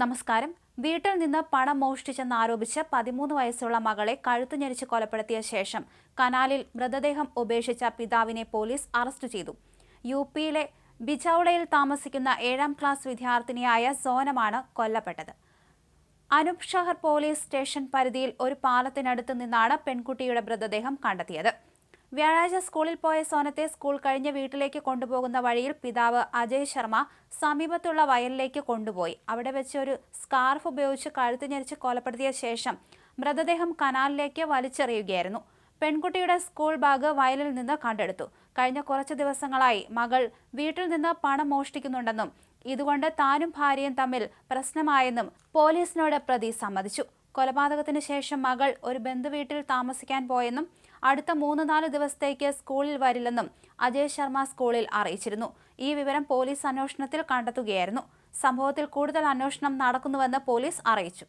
നമസ്കാരം. വീട്ടിൽ നിന്ന് പണം മോഷ്ടിച്ചെന്ന് മോഷ്ടിച്ചെന്നാരോപിച്ച് പതിമൂന്ന് വയസ്സുള്ള മകളെ കഴുത്തു ഞെരിച്ച് കൊലപ്പെടുത്തിയ ശേഷം കനാലിൽ മൃതദേഹം ഉപേക്ഷിച്ച പിതാവിനെ പോലീസ് അറസ്റ്റ് ചെയ്തു. യു പിയിലെ ബിജൌളയിൽ താമസിക്കുന്ന ഏഴാം ക്ലാസ് വിദ്യാർത്ഥിനിയായ സോനമാണ് കൊല്ലപ്പെട്ടത്. അനൂപ് ഷഹർ പോലീസ് സ്റ്റേഷൻ പരിധിയിൽ ഒരു പാലത്തിനടുത്ത് നിന്നാണ് പെൺകുട്ടിയുടെ മൃതദേഹം കണ്ടെത്തിയത്. വ്യാഴാഴ്ച സ്കൂളിൽ പോയ സോനത്തെ സ്കൂൾ കഴിഞ്ഞ് വീട്ടിലേക്ക് കൊണ്ടുപോകുന്ന വഴിയിൽ പിതാവ് അജയ് ശർമ്മ സമീപത്തുള്ള വയലിലേക്ക് കൊണ്ടുപോയി. അവിടെ വെച്ച് ഒരു സ്കാർഫ് ഉപയോഗിച്ച് കഴുത്ത് ഞെരിച്ച് കൊലപ്പെടുത്തിയ ശേഷം മൃതദേഹം കനാലിലേക്ക് വലിച്ചെറിയുകയായിരുന്നു. പെൺകുട്ടിയുടെ സ്കൂൾ ബാഗ് വയലിൽ നിന്ന് കണ്ടെടുത്തു. കഴിഞ്ഞ കുറച്ച് ദിവസങ്ങളായി മകൾ വീട്ടിൽ നിന്ന് പണം മോഷ്ടിക്കുന്നുണ്ടെന്നും ഇതുകൊണ്ട് താനും ഭാര്യയും തമ്മിൽ പ്രശ്നമായെന്നും പോലീസിനോട് പ്രതി സമ്മതിച്ചു. കൊലപാതകത്തിന് ശേഷം മകൾ ഒരു ബന്ധുവീട്ടിൽ താമസിക്കാൻ പോയെന്നും അടുത്ത മൂന്ന് നാല് ദിവസത്തേക്ക് സ്കൂളിൽ വരില്ലെന്നും അജയ് ശർമ്മ സ്കൂളിൽ അറിയിച്ചിരുന്നു. ഈ വിവരം പോലീസ് അന്വേഷണത്തിൽ കണ്ടെത്തുകയായിരുന്നു. സംഭവത്തിൽ കൂടുതൽ അന്വേഷണം നടക്കുന്നുവെന്ന് പോലീസ് അറിയിച്ചു.